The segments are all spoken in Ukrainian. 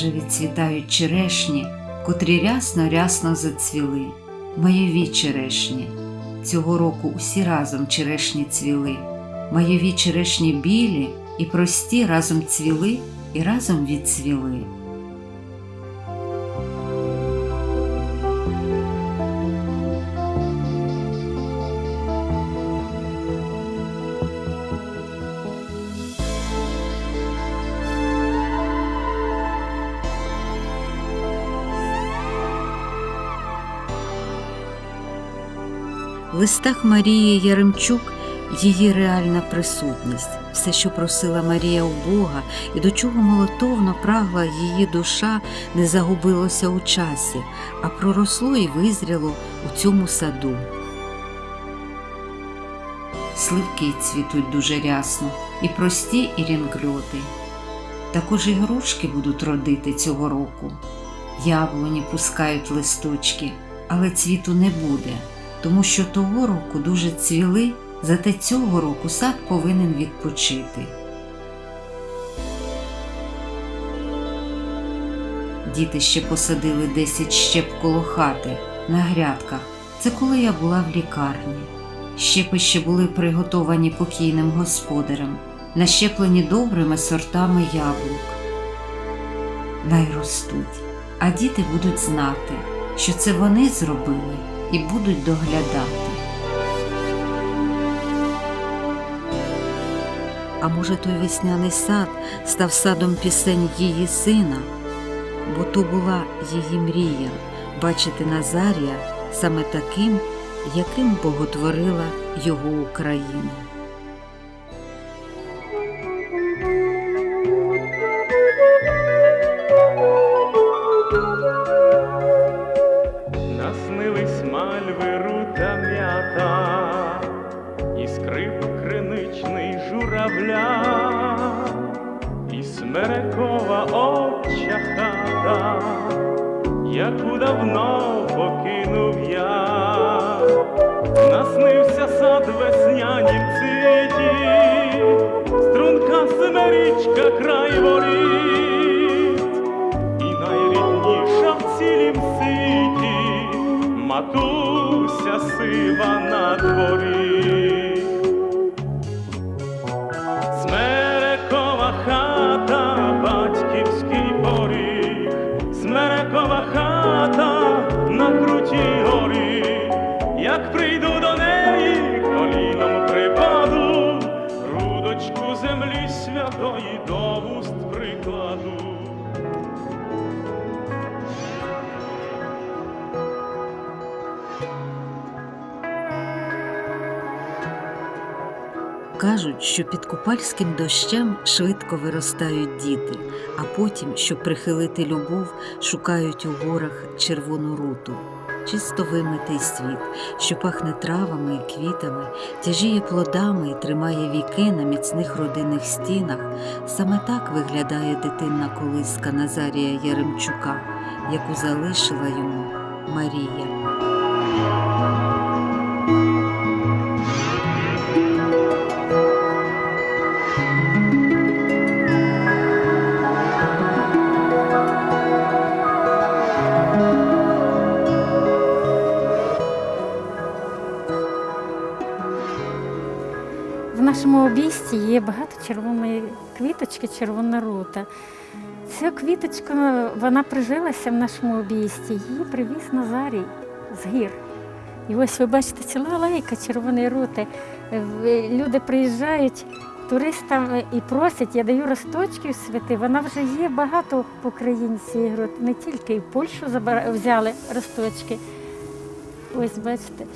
вже відцвітають черешні, котрі рясно-рясно зацвіли. Майові черешні. Цього року усі разом черешні цвіли. Майові черешні білі і прості разом цвіли і разом відцвіли. В листах Марії Яремчук її реальна присутність, все, що просила Марія у Бога, і до чого молотовно прагла її душа, не загубилося у часі, а проросло і визріло у цьому саду. Сливки цвітуть дуже рясно, і прості, і рінкльоти. Також і грушки будуть родити цього року. Яблуні пускають листочки, але цвіту не буде тому що того року дуже цвіли, зате цього року сад повинен відпочити. Діти ще посадили 10 щеп коло хати на грядках. Це коли я була в лікарні. Щепи ще були приготовані покійним господарем, нащеплені добрими сортами яблук. Най ростуть, а діти будуть знати, що це вони зробили і будуть доглядати. А може, той весняний сад став садом пісень її сина, бо то була її мрія бачити Назарія саме таким, яким боготворила його Україна. Яку давно покинув я, наснився сад веснянім цвіті, струнка семерічка край воріт і найрідніша в цілім світі матуся сива на дворі. Кажуть, що під купальським дощем швидко виростають діти, а потім, щоб прихилити любов, шукають у горах червону руту. Чисто вимитий світ, що пахне травами і квітами, тяжіє плодами і тримає віки на міцних родинних стінах. Саме так виглядає дитинна колиска Назарія Яремчука, яку залишила йому Марія. Є багато червоної квіточки, червона рута. Ця квіточка вона прижилася в нашому обійсті. Її привіз Назарій з гір. І ось ви бачите ціла алейка червоної рути. Люди приїжджають туристам і просять, я даю росточків святи. Вона вже є багато в Україні цієї рути, не тільки і в Польщу взяли росточки. Ось бачите.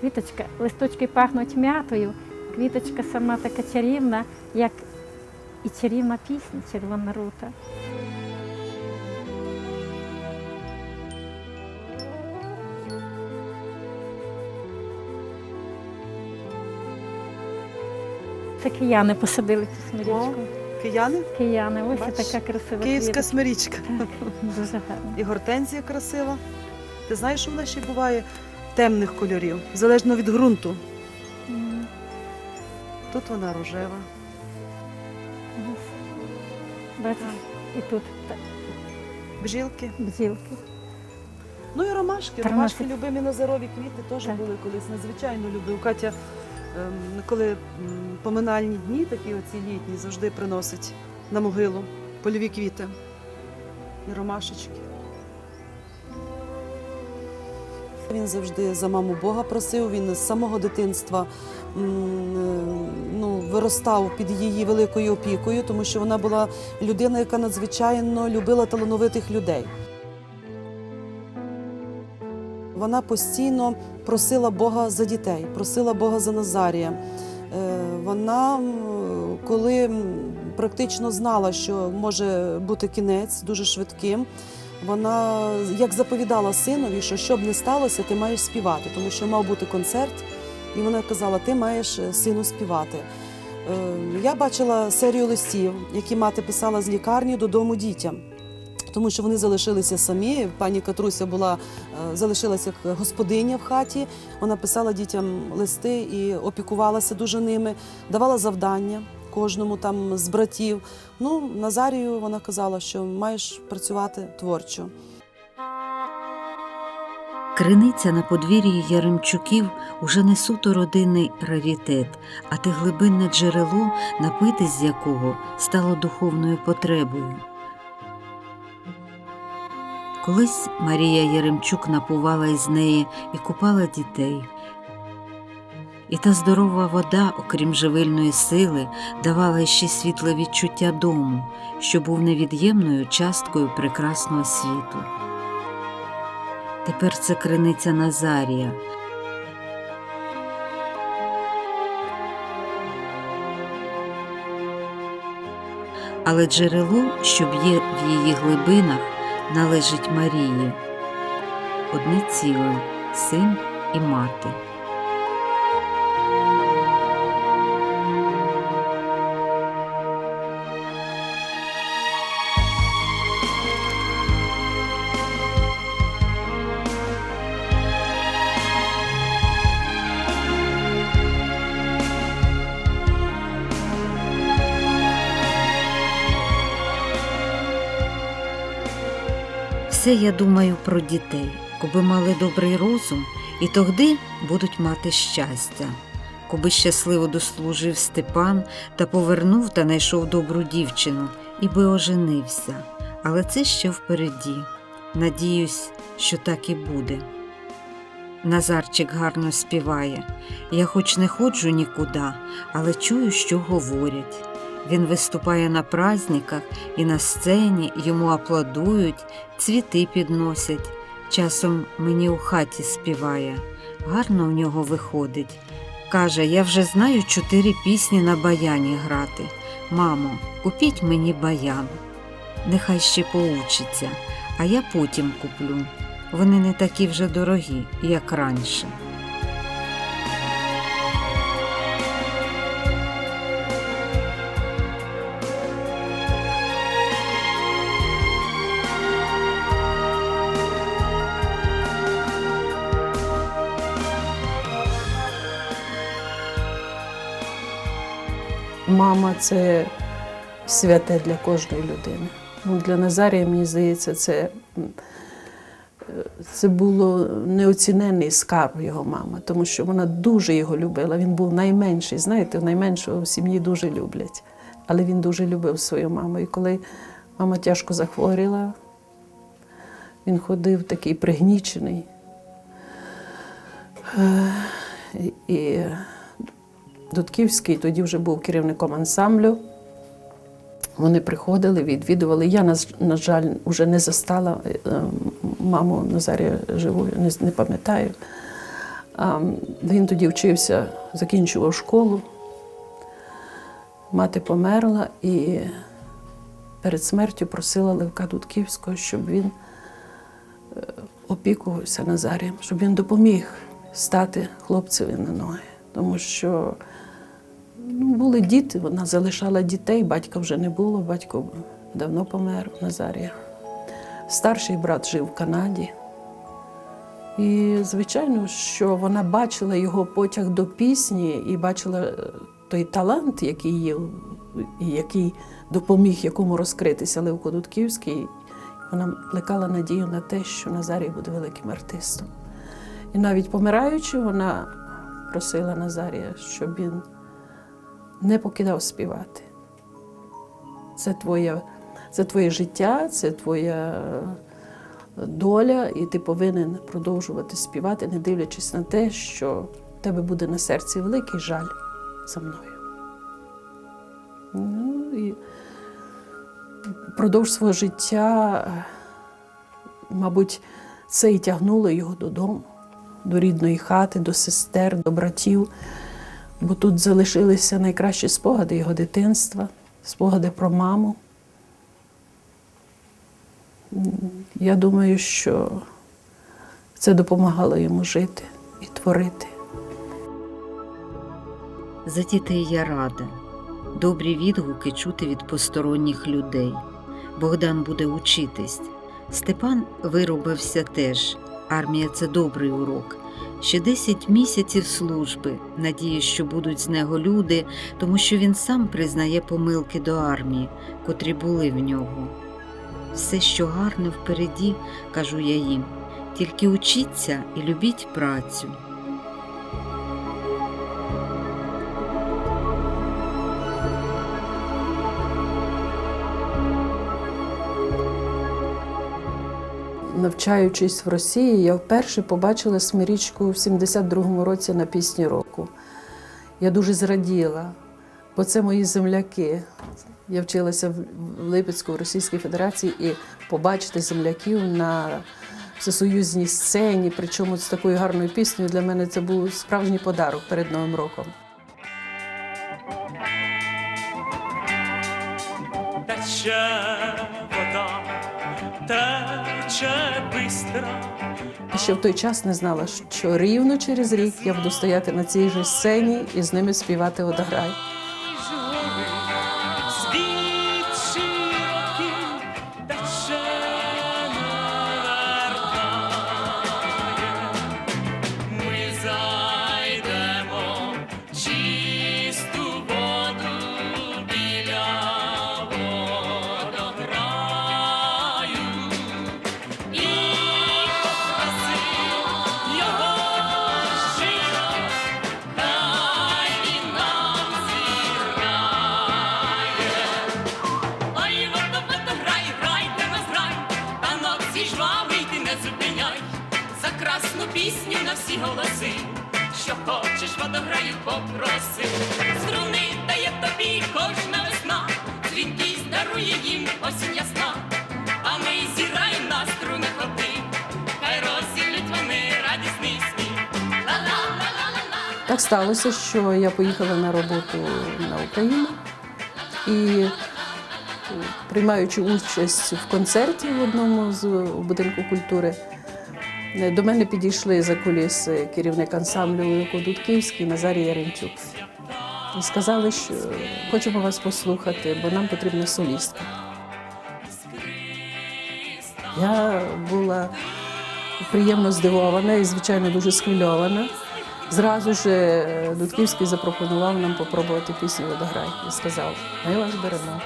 Квіточка, листочки пахнуть м'ятою, квіточка сама така чарівна, як і чарівна пісня Червона рута. Це кияни посадили цю смирічку. Кияни? Кияни, ось Бачиш, така красива Київська квіточка. смирічка. Дуже гарна. І гортензія красива. Ти знаєш, що вона ще буває темних кольорів, залежно від ґрунту. Тут вона рожева. Бачиш, І тут Бжілки. бджілки. Ну і ромашки. Ромашки любимі назарові квіти теж Так. були колись надзвичайно любив. Катя, ем, коли поминальні дні, такі оці літні, завжди приносить на могилу польові квіти і ромашечки. Він завжди за маму Бога просив. Він з самого дитинства ну, виростав під її великою опікою, тому що вона була людина, яка надзвичайно любила талановитих людей. Вона постійно просила Бога за дітей, просила Бога за Назарія. Е, Вона, коли практично знала, що може бути кінець дуже швидким, вона як заповідала синові, що що б не сталося, ти маєш співати, тому що мав бути концерт, і вона казала: ти маєш е, сину співати. Е, Я бачила серію листів, які мати писала з лікарні додому дітям. Тому що вони залишилися самі. Пані Катруся була е, залишилася як господиня в хаті. Вона писала дітям листи і опікувалася дуже ними, давала завдання кожному там з братів. Ну, Назарію вона казала, що маєш працювати творчо. Криниця на подвір'ї Яремчуків уже не суто родинний раритет, а те глибинне джерело, напитись з якого стало духовною потребою. Колись Марія Яремчук напувала із неї і купала дітей. І та здорова вода, окрім живильної сили, давала ще світле відчуття дому, що був невід'ємною часткою прекрасного світу. Тепер це криниця Назарія. Але джерело, що б'є в її глибинах, належить Марії. Одне ціле син і мати. Все я думаю про дітей, коби мали добрий розум, і тогди будуть мати щастя. Коби щасливо дослужив Степан та повернув та знайшов добру дівчину, і би оженився. Але це ще впереді. Надіюсь, що так і буде. Назарчик гарно співає. Я хоч не ходжу нікуди, але чую, що говорять. Він виступає на праздниках і на сцені йому аплодують, цвіти підносять. Часом мені у хаті співає. Гарно в нього виходить. Каже, я вже знаю чотири пісні на баяні грати. Мамо, купіть мені баян. Нехай ще поучиться, а я потім куплю. Вони не такі вже дорогі, як раніше. Мама це святе для кожної людини. Ну, для Назарія, мені здається, це, це було неоціненний скарб його мама, тому що вона дуже його любила. Він був найменший. Знаєте, найменшого в сім'ї дуже люблять. Але він дуже любив свою маму. І коли мама тяжко захворіла, він ходив такий пригнічений. Е, І Дудківський тоді вже був керівником ансамблю. Вони приходили, відвідували. Я, на, жаль, вже не застала е, маму Назарія живу, не, пам'ятаю. Він тоді вчився, закінчував школу. Мати померла і перед смертю просила Левка Дудківського, щоб він е, опікувався Назарієм, щоб він допоміг стати хлопцеві на ноги. Тому що були діти, вона залишала дітей, батька вже не було, батько давно помер Назарія. Старший брат жив в Канаді. І, звичайно, що вона бачила його потяг до пісні і бачила е, той талант, який є який допоміг якому розкритися Левко Дудківський, вона плекала надію на те, що Назарій буде великим артистом. І навіть помираючи, вона просила Назарія, щоб він не покидав співати. Це твоє, це твоє життя, це твоя доля, і ти повинен продовжувати співати, не дивлячись на те, що в тебе буде на серці великий жаль за мною. Ну, і впродовж свого життя, е, мабуть, це і тягнуло його додому, до рідної хати, до сестер, до братів, бо тут залишилися найкращі спогади його дитинства, спогади про маму. Я думаю, що це допомагало йому жити і творити. За дітей я рада. Добрі відгуки чути від посторонніх людей. Богдан буде учитись. Степан виробився теж. Армія це добрий урок. Ще 10 місяців служби. Надію, що будуть з нього люди, тому що він сам признає помилки до армії, котрі були в нього. Все, що гарне впереді, кажу я їм. Тільки учіться і любіть працю. Навчаючись в Росії, я вперше побачила Смирічку в 72-му році на пісні року. Я дуже зраділа, бо це мої земляки. Я вчилася в Липецьку в Російській Федерації і побачити земляків на всесоюзній сцені, причому з такою гарною піснею для мене це був справжній подарок перед Новим роком. Тече вода, тече бистро, І ще в той час не знала, що рівно через рік я буду стояти на цій же сцені і з ними співати «Одограй». Сталося, що я поїхала на роботу на Україну і приймаючи участь в концерті в одному з будинку культури, до мене підійшли за куліси керівник ансамблю Левко Дудківський Назарій Яренчук. І сказали, що хочемо вас послухати, бо нам потрібна солістка. Я була приємно здивована і, звичайно, дуже схвильована. Зразу ж е, Дудківський запропонував нам попробувати пісню «Водограй» і сказав, ми вас беремо.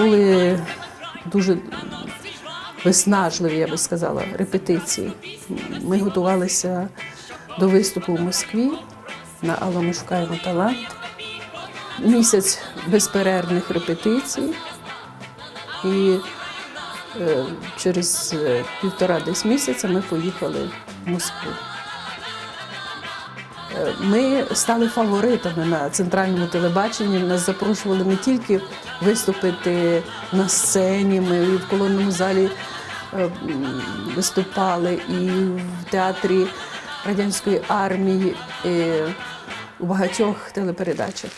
Були дуже виснажливі, я би сказала, репетиції. Ми готувалися до виступу в Москві на «Алло, ми шукаємо талант. Місяць безперервних репетицій. І е, через е, півтора десь місяця ми поїхали в Москву. Ми стали фаворитами на центральному телебаченні. Нас запрошували не тільки виступити на сцені, ми і в колонному залі е, виступали, і в театрі радянської армії, і у багатьох телепередачах.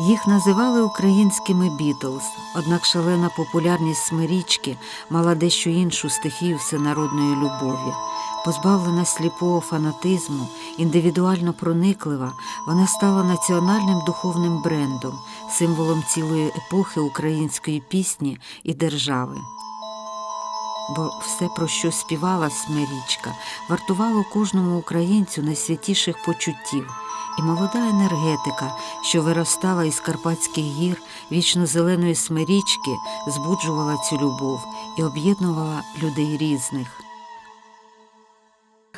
Їх називали українськими Бітлз, однак шалена популярність смирічки мала дещо іншу стихію всенародної любові. Позбавлена сліпого фанатизму, індивідуально прониклива, вона стала національним духовним брендом, символом цілої епохи української пісні і держави. Бо все, про що співала Смирічка, вартувало кожному українцю найсвятіших почуттів. І молода енергетика, що виростала із Карпатських гір вічно зеленої смирічки, збуджувала цю любов і об'єднувала людей різних.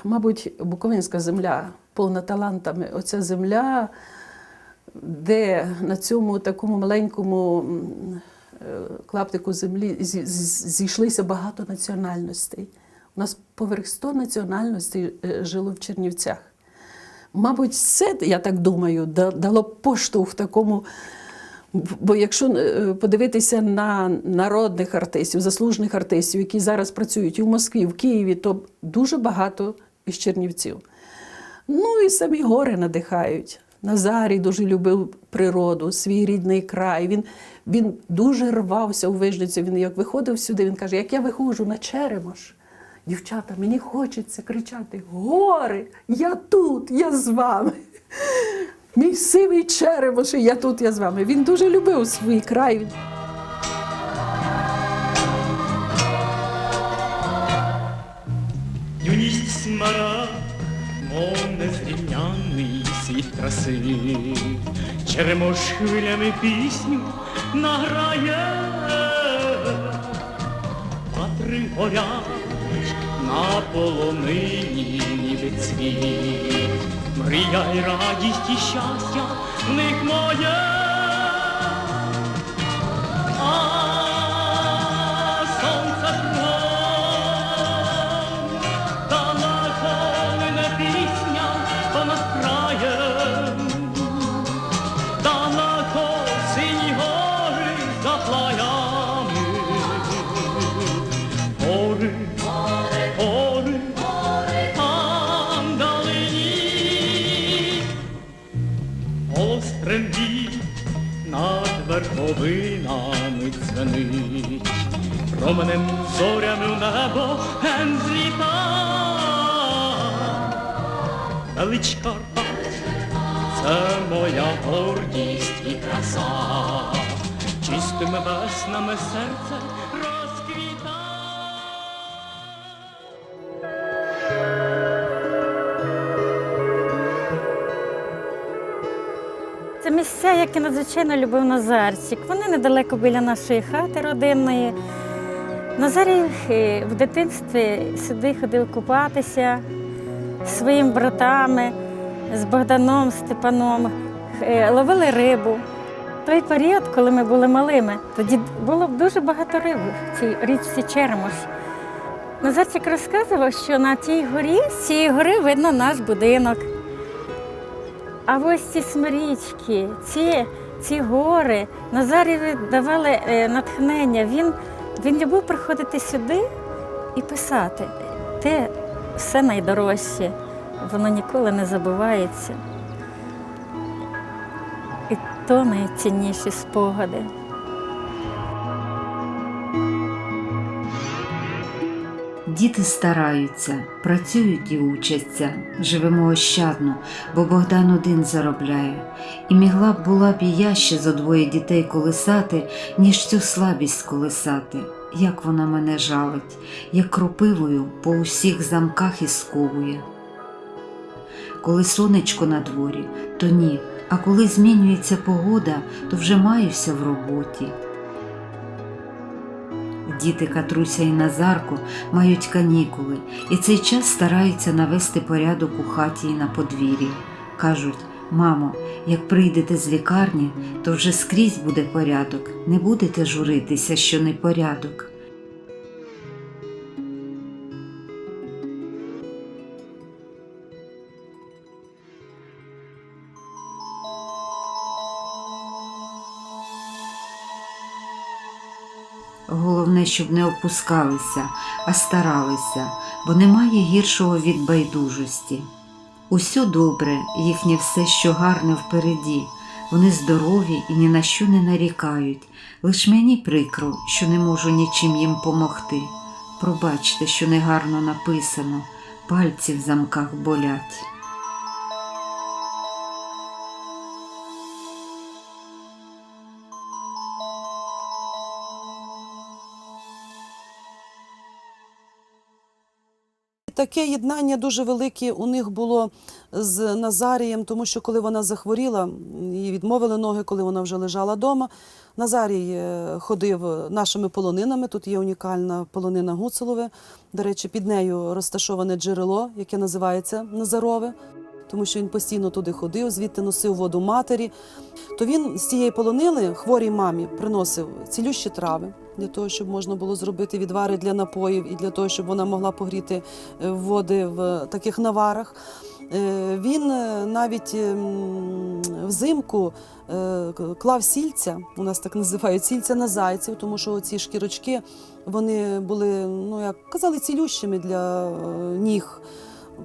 Мабуть, Буковинська земля повна талантами. Оця земля, де на цьому такому маленькому е, клаптику землі зійшлися багато національностей. У нас поверх 100 національностей е, жило в Чернівцях. Мабуть, це, я так думаю, дало поштовх такому. Бо якщо е, подивитися на народних артистів, заслужених артистів, які зараз працюють і в Москві, і в Києві, то дуже багато із Чернівців. Ну і самі гори надихають. Назарій дуже любив природу, свій рідний край. Він, він дуже рвався у вижницю. Він як виходив сюди, він каже: як я виходжу на Черемош, дівчата, мені хочеться кричати: Гори! Я тут, я з вами. Мій сивий черемош, і я тут, я з вами. Він дуже любив свій край. Юність мов незрівняний світ краси, Черемош хвилями пісню награє, Патри горять на полонині, ніби цвіт, Мрія й радість і щастя в них моє. Верховинами дзвенить, променем зорями в небо ген. Велич Карпат, це моя гордість і краса, чистими веснами серце які надзвичайно любив Назарчик. Вони недалеко біля нашої хати родинної. Назарій е, в дитинстві сюди ходив купатися зі своїми братами, з Богданом, Степаном, Е, ловили рибу. Той період, коли ми були малими, тоді було дуже багато риби в цій річці Черемош. Назарчик розказував, що на тій горі, з цієї гори видно наш будинок. А ось ці смирічки, ці, ці гори, Назарєві давали е, натхнення. Він, він любив приходити сюди і писати. Те все найдорожче, воно ніколи не забувається. І то найцінніші спогади. Діти стараються, працюють і учаться, живемо ощадно, бо Богдан один заробляє. І мігла б була б і я ще за двоє дітей колисати, ніж цю слабість колисати. Як вона мене жалить, як кропивою по усіх замках і сковує. Коли сонечко на дворі, то ні, а коли змінюється погода, то вже маюся в роботі. Діти Катруся і Назарко мають канікули, і цей час стараються навести порядок у хаті і на подвір'ї. Кажуть, мамо, як прийдете з лікарні, то вже скрізь буде порядок, не будете журитися, що не порядок. Щоб не опускалися, а старалися, бо немає гіршого від байдужості. Усьо добре, їхнє все, що гарне впереді, Вони здорові і ні на що не нарікають. Лиш мені прикро, що не можу нічим їм помогти. Пробачте, що негарно написано, пальці в замках болять. Таке єднання дуже велике у них було з Назарієм, тому що коли вона захворіла, їй відмовили ноги, коли вона вже лежала вдома. Назарій е, ходив нашими полонинами. Тут є унікальна полонина Гуцелове. До речі, під нею розташоване джерело, яке називається Назарове, тому що він постійно туди ходив, звідти носив воду матері. То він з цієї полонини хворій мамі приносив цілющі трави для того, щоб можна було зробити відвари для напоїв і для того, щоб вона могла погріти е, води в таких наварах. Е, Він е, навіть ем, взимку клав сільця, у нас так називають сільця на зайців, тому що ці шкірочки вони були, ну як казали, цілющими для ніг.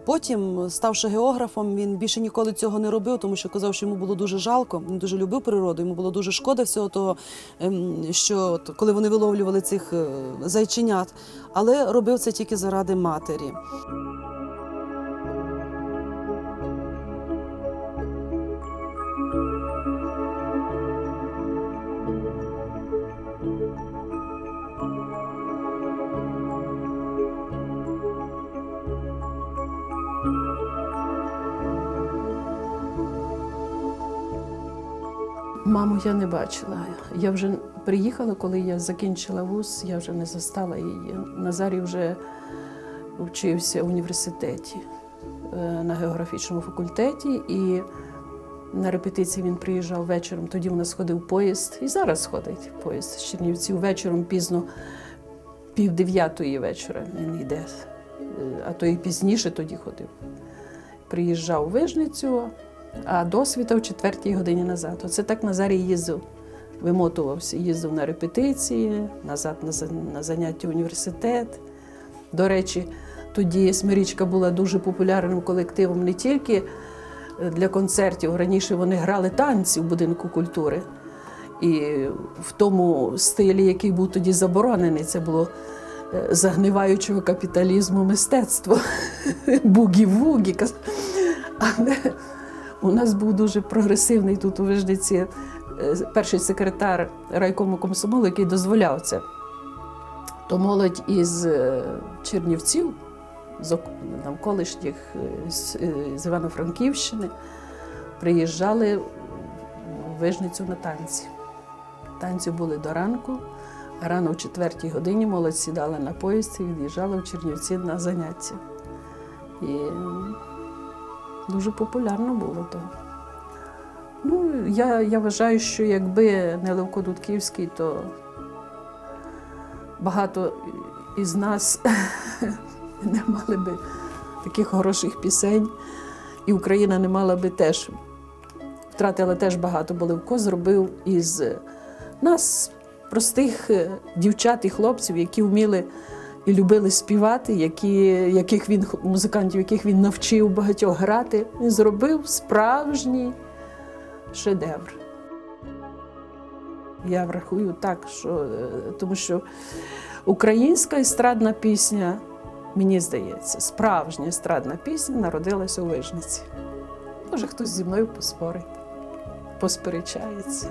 Потім, ставши географом, він більше ніколи цього не робив, тому що казав, що йому було дуже жалко. Він дуже любив природу, йому було дуже шкода всього того, ем, що коли вони виловлювали цих е, зайченят, але робив це тільки заради матері. Маму я не бачила. Я вже приїхала, коли я закінчила вуз, я вже не застала її. Назарій вже вчився в університеті е, на географічному факультеті, і на репетиції він приїжджав вечором. Тоді у нас ходив поїзд, і зараз ходить поїзд з Чернівців вечором пізно, пів дев'ятої вечора він йде, е, а то і пізніше тоді ходив. Приїжджав у Вижницю, а досвіта в четвертій годині назад. Оце так Назарій їздив, вимотувався, їздив на репетиції, назад на, заняття в університет. До речі, тоді Смирічка була дуже популярним колективом не тільки е, для концертів. Раніше вони грали танці в будинку культури. І в тому стилі, який був тоді заборонений, це було е, загниваючого капіталізму мистецтво. Бугі-вугі. У нас був дуже прогресивний тут у Вижниці е, перший секретар райкому комсомолу, який дозволяв це. То молодь із е, Чернівців, з навколишніх е, з Івано-Франківщини, приїжджали в Вижницю на танці. Танці були до ранку, а рано в четвертій годині молодь сідала на поїзд і від'їжджала в Чернівці на заняття. І дуже популярно було то. Ну, я, я вважаю, що якби не Левко Дудківський, то багато із нас не мали би таких хороших пісень, і Україна не мала би теж втратила теж багато, бо Левко зробив із нас, простих е, дівчат і хлопців, які вміли любили співати, які, яких він, музикантів, яких він навчив багатьох грати, він зробив справжній шедевр. Я врахую так, що, е, тому що українська естрадна пісня, мені здається, справжня естрадна пісня народилася у Вижниці. Може, хтось зі мною поспорить, посперечається.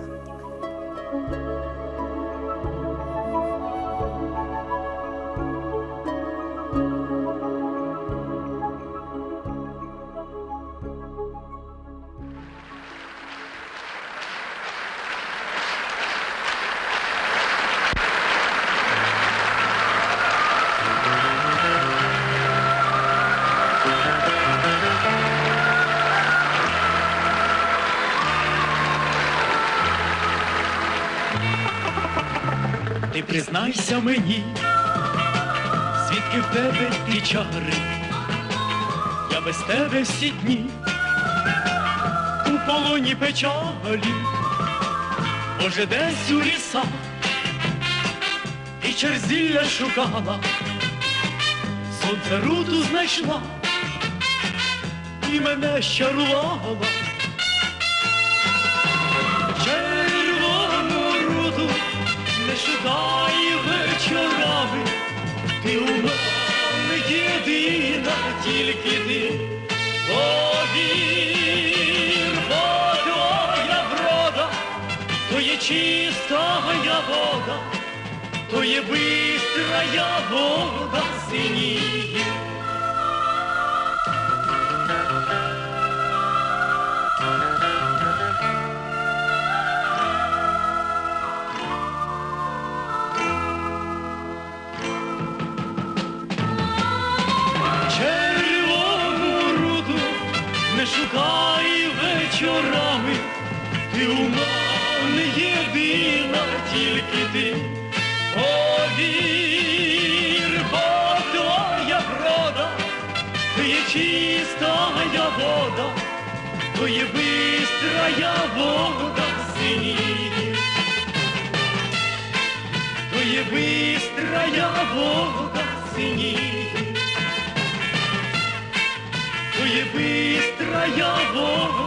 Ти признайся мені, звідки в тебе ті чари, я без тебе всі дні у полоні печалі, може десь у лісах і черзілля шукала, сонце руту знайшла і мене щарувала. Тільки ти повір, бо твоя врода, то є чистая вода, то є бистрая вода синіє. Тільки ти повір, бо твоя врода, то є чистая вода, то є бистрая вода синіє. То є бистрая вода синіє. То бистрая вода